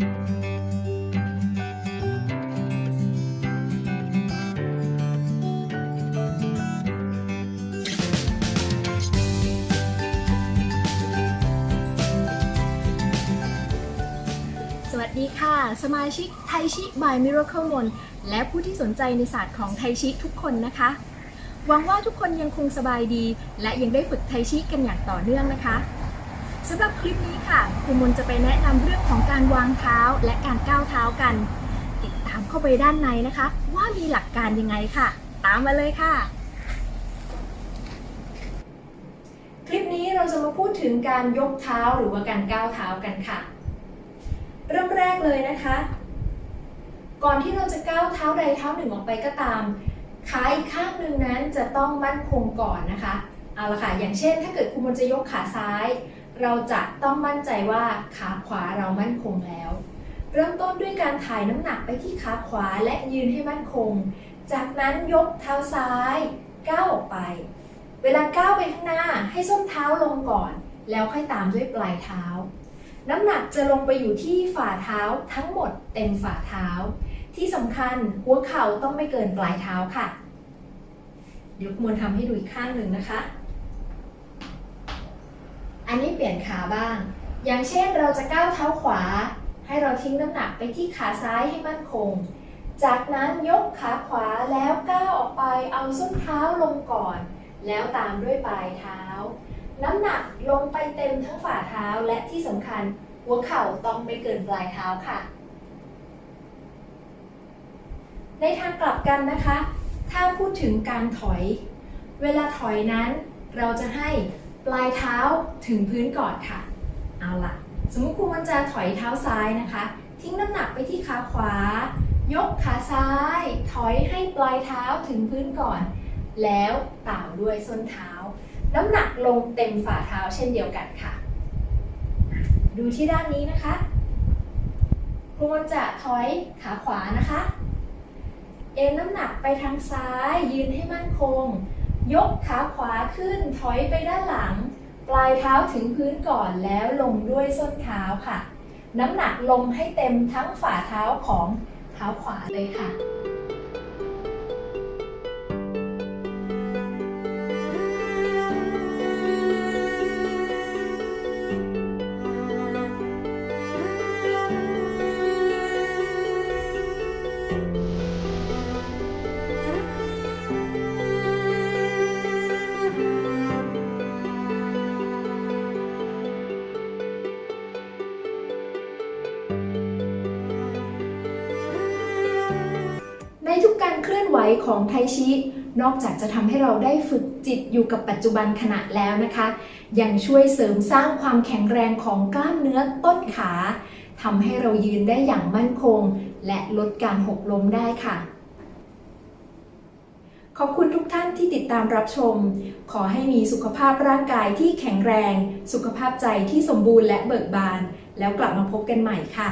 สวัสดีค่ะ สมาชิกไทชิ by Miracle Mon และผู้ที่สนใจในศาสตร์ของไทชิทุกคนนะคะ หวังว่าทุกคนยังคงสบายดี และยังได้ฝึกไทชิกันอย่างต่อเนื่องนะคะ สำหรับคลิปนี้ค่ะครูมนจะไปแนะนำเรื่องของการวางเท้าและการก้าวเท้ากัน ติดตามเข้าไปด้านในนะคะ ว่ามีหลักการยังไงค่ะ ตามมาเลยค่ะ คลิปนี้เราจะมาพูดถึงการยกเท้าหรือว่าการก้าวเท้ากันค่ะ เริ่มแรกเลยนะคะ ก่อนที่เราจะก้าวเท้าใดเท้าหนึ่งออกไปก็ตามขาอีกข้างหนึ่งนั้นจะต้องมั่นคงก่อนนะคะเอาละค่ะอย่างเช่น ถ้าเกิดคุณมนจะยกขาซ้าย เราจะต้องมั่นใจว่าขาขวาเรามั่นคงแล้ว เริ่มต้นด้วยการถ่ายน้ำหนักไปที่ขาขวาและยืนให้มั่นคง จากนั้นยกเท้าซ้ายก้าวออกไป เวลาก้าวไปข้างหน้าให้ส้นเท้าลงก่อน แล้วค่อยตามด้วยปลายเท้า น้ำหนักจะลงไปอยู่ที่ฝ่าเท้าทั้งหมดเต็มฝ่าเท้า ที่สำคัญหัวเข่าต้องไม่เกินปลายเท้าค่ะเดี๋ยวคุณมวลทำให้ดูอีกข้างหนึ่งนะคะ อันนี้เปลี่ยนขาบ้าง อย่างเช่นเราจะก้าวเท้าขวา ให้เราทิ้งน้ำหนักไปที่ขาซ้ายให้มั่นคง จากนั้นยกขาขวาแล้วก้าวออกไปเอาส้นเท้าลงก่อน แล้วตามด้วยปลายเท้า น้ำหนักลงไปเต็มทั้งฝ่าเท้าและที่สำคัญ หัวเข่าต้องไม่เกินปลายเท้าค่ะ ในทางกลับกันนะคะ ถ้าพูดถึงการถอย เวลาถอยนั้นเราจะให้ ปลายเท้าถึงพื้นก่อนค่ะ เอาล่ะ สมมติคุณมันจะถอยเท้าซ้ายนะคะ ทิ้งน้ำหนักไปที่ขาขวา ยกขาซ้าย ถอยให้ปลายเท้าถึงพื้นก่อน แล้วตามด้วยส้นเท้า น้ำหนักลงเต็มฝ่าเท้าเช่นเดียวกันค่ะ ดูที่ด้านนี้นะคะครูมันจะถอยขาขวานะคะ เอ็นน้ำหนักไปทางซ้าย ยืนให้มั่นคง ยกขาขวาขึ้นถอยไปด้านหลัง ปลายเท้าถึงพื้นก่อนแล้วลงด้วยส้นเท้าค่ะ น้ำหนักลงให้เต็มทั้งฝ่าเท้าของเท้าขวาเลยค่ะ ทุกการเคลื่อนไหวของไทชิ นอกจากจะทำให้เราได้ฝึกจิตอยู่กับปัจจุบันขณะแล้วนะคะ ยังช่วยเสริมสร้างความแข็งแรงของกล้ามเนื้อต้นขาทำให้เรายืนได้อย่างมั่นคง และลดการหกล้มได้ค่ะ ขอบคุณทุกท่านที่ติดตามรับชม ขอให้มีสุขภาพร่างกายที่แข็งแรง สุขภาพใจที่สมบูรณ์และเบิกบาน แล้วกลับมาพบกันใหม่ค่ะ